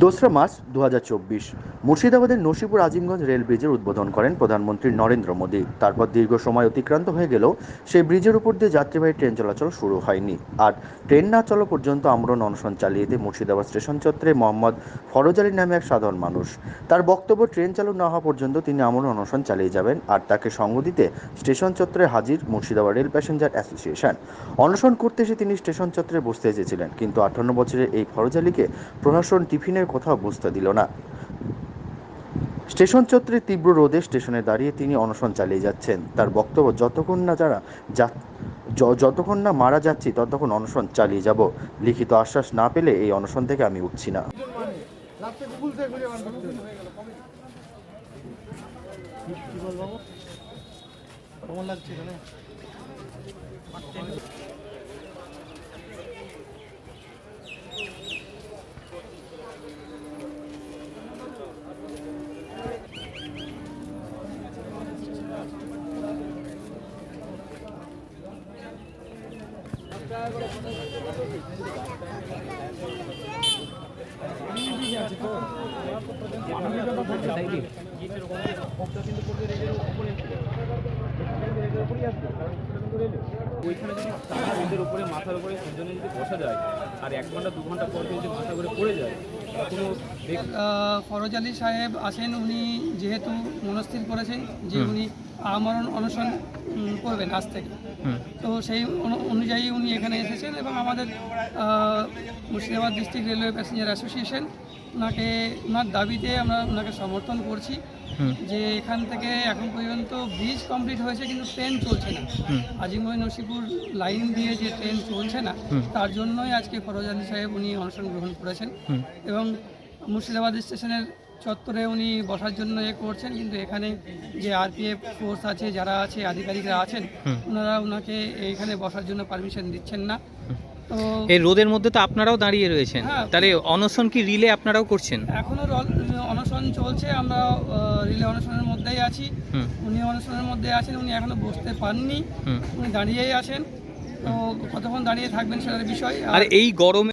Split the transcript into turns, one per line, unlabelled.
দোসরা মার্চ দু হাজার চব্বিশ মুর্শিদাবাদের নসিপুর আজিমগঞ্জ রেল ব্রিজের উদ্বোধন করেন প্রধানমন্ত্রী নরেন্দ্র মোদী। তারপর দীর্ঘ সময় অতিক্রান্ত হয়ে গেলেও সেই ব্রিজের উপর দিয়ে যাত্রীবাহী ট্রেন চলাচল শুরু হয়নি। আর ট্রেন না চলা পর্যন্ত আমরণ অনশন চালিয়ে দিয়ে মুর্শিদাবাদ স্টেশন চত্বরে মোহাম্মদ ফরজ আলী নামে এক সাধারণ মানুষ। তার বক্তব্য, ট্রেন চালু না হওয়া পর্যন্ত তিনি আমরণ অনশন চালিয়ে যাবেন। আর তাকে সঙ্গ দিতে স্টেশন চত্বরে হাজির মুর্শিদাবাদ রেল প্যাসেঞ্জার অ্যাসোসিয়েশন। অনশন করতে এসে তিনি স্টেশন চত্বরে বসতে এসেছিলেন। কিন্তু আটান্ন বছরের এই ফরজ আলীকে প্রশাসন টিফিনের কোথাও বুঝতে দিল না। স্টেশন চত্বরে তীব্র রোদে স্টেশনে দাঁড়িয়ে তিনি অনশন চালিয়ে যাচ্ছেন। তার বক্তব্য, যতক্ষণ না যারা যতক্ষণ না মারা যাচ্ছি, ততক্ষণ অনশন চালিয়ে যাব। লিখিত আশ্বাস না পেলে এই অনশন থেকে আমি উঠছি না।
কিন্তু ওইখানে যদি তারা রোদের উপরে মাথার উপরে দুজনে যদি বসা যায় আর এক ঘণ্টা দু ঘণ্টা পর যদি মাথা করে পড়ে যায় কোনো
ফরজ আলী সাহেব আছেন উনি যেহেতু মনস্থির করেছেন যে উনি আমরণ অনশন করবেন আজ থেকে। তো সেই অনুযায়ী উনি এখানে এসেছেন এবং আমাদের Murshidabad district railway passenger association ওনাকে ওনার দাবিতে আমরা ওনাকে সমর্থন করছি। যে এখান থেকে এখন পর্যন্ত ব্রিজ কমপ্লিট হয়েছে কিন্তু ট্রেন চলছে না। আজিমগঞ্জ নসিপুর লাইন দিয়ে যে ট্রেন চলছে না তার জন্যই আজকে ফরজ আলী সাহেব উনি অনশন গ্রহণ করেছেন। এবং মুর্শিদাবাদ স্টেশনের চত্বরে উনি বসার জন্য এ করছেন কিন্তু এখানে যে আরপিএফ ফোর্স আছে যারা আছে আধিকারিকরা আছেন ওনারা ওনাকে এইখানে বসার জন্য পারমিশন দিচ্ছেন না।
এই রোদের মধ্যে তো আপনারাও দাঁড়িয়ে রয়েছেন।
হ্যাঁ।
তাহলে অনশন কি রিলে আপনারাও করছেন?
এখনও অনশন চলছে আমরা রিলে অনশনের মধ্যেই আছি। উনি অনশনের মধ্যে আছেন উনি এখনও বসতে পাননি। উনি দাঁড়িয়েই আছেন। তো কতক্ষণ দাঁড়িয়ে থাকবেন সেটার বিষয়।
আর এই গরমে